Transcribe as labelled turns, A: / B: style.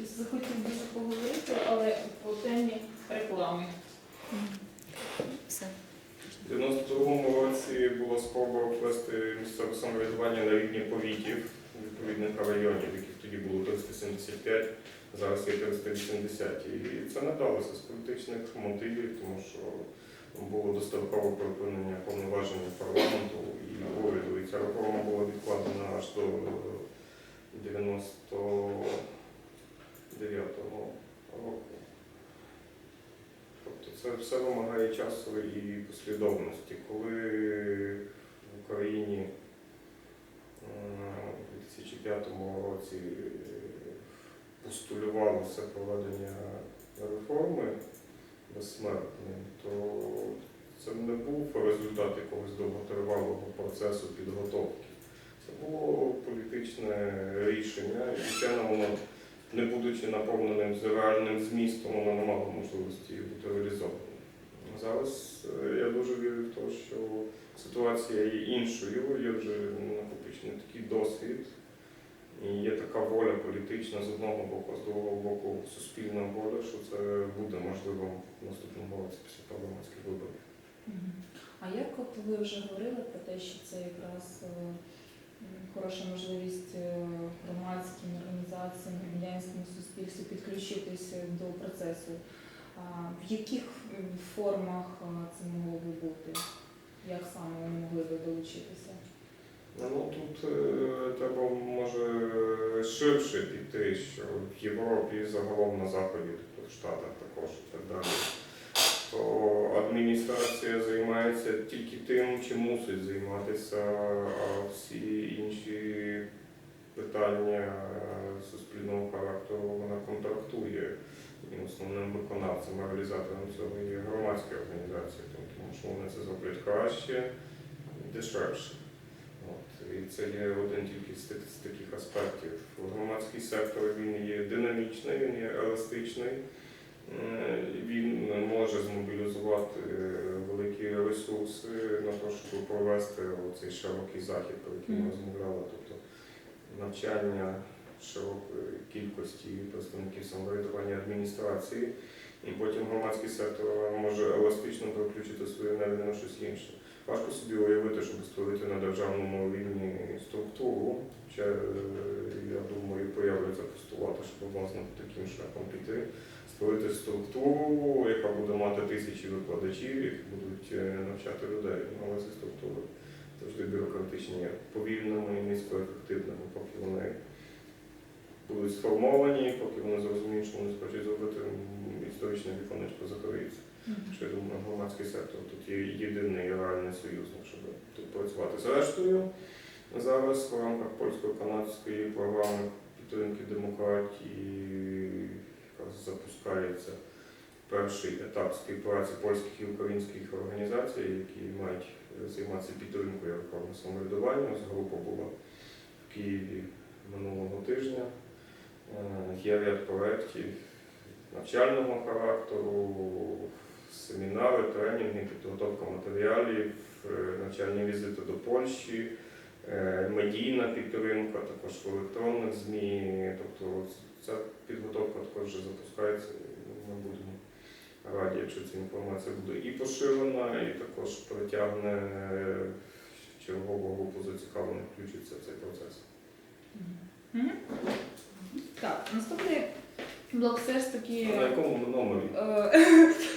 A: захотів дуже поговорити, але по темі реклами.
B: Все.
C: У 92-му році була спроба ввести місцеве самоврядування на рівні повітів відповідних районів, яких тоді було 375, зараз є 380. І це не далося з політичних мотивів, тому що було дострокове припинення повноважень парламенту і уряду. І ця реформа була відкладена аж до 99-го року. Тобто це все вимагає часу і послідовності. Коли в Україні е, у 2005 році постулювалося проведення реформи безсмертної, то це не був результат якогось довготривалого процесу підготовки. Це було політичне рішення, і звичайно воно не будучи наповненим з реальним змістом, воно не мало можливості бути реалізованим. Зараз е, я дуже вірю в те, що ситуація є іншою, є вже накопичений такий досвід, і є така воля політична з одного боку, а з другого боку суспільна воля, що це буде можливо в наступному році після парламентських виборів.
A: А як от ви вже говорили про те, що це якраз е, хороша можливість е, громадським організаціям, громадянському суспільству підключитися до процесу? В яких формах е, це могло би бути? Як саме вони могли би долучитися?
C: Ну тут е, треба може ширше піти, що в Європі загалом на Заході, тобто в Штатах також і так далі. Адміністрація займається тільки тим, чим мусить займатися, а всі інші питання суспільного характеру вона контрактує. І основним виконавцем, реалізатором цього є громадські організації, тому що вони це зроблять краще і дешевше. От, і це є один тільки з таких аспектів. Громадський сектор він є динамічний, він є еластичний. Е, Він може змобілізувати е, великі ресурси на те, щоб провести цей широкий захід, про який ми розмовляли, тобто навчання широкої кількості представників самоврядування адміністрації, і потім громадський сектор може еластично переключити свою енергію на щось інше. Важко собі уявити, щоб створити на державному рівні структуру. Ще, я думаю, появляться постулати, щоб можна таким шляхом піти. Створити структуру, яка буде мати тисячі викладачів, які будуть е, навчати людей. Але ці структури завжди бюрократичні, повільними і низькоефективними, поки вони будуть сформовані, поки вони зрозуміють, що вони хочуть зробити, історичне віконечко закриється. Що я думаю, громадський сектор тут є єдиний реальний союзник, щоб тут працювати. Зрештою, зараз в рамках польсько-канадської програми підтримки демократії запускається перший етап співпраці польських і українських організацій, які мають займатися підтримкою реформи самоврядування. Група була в Києві минулого тижня. Е, Є ряд проєктів навчального характеру, семінари, тренінги, підготовка матеріалів, е, навчальні візити до Польщі, е, медійна підтримка, також в електронних ЗМІ. Тобто ця підготовка також вже запускається. Ми будемо раді, якщо ця інформація буде і поширена, і також притягне е, чергову групу зацікавлених включиться в цей процес.
A: Так, наступний блок все ж таки.
C: На якому номері?
A: Е,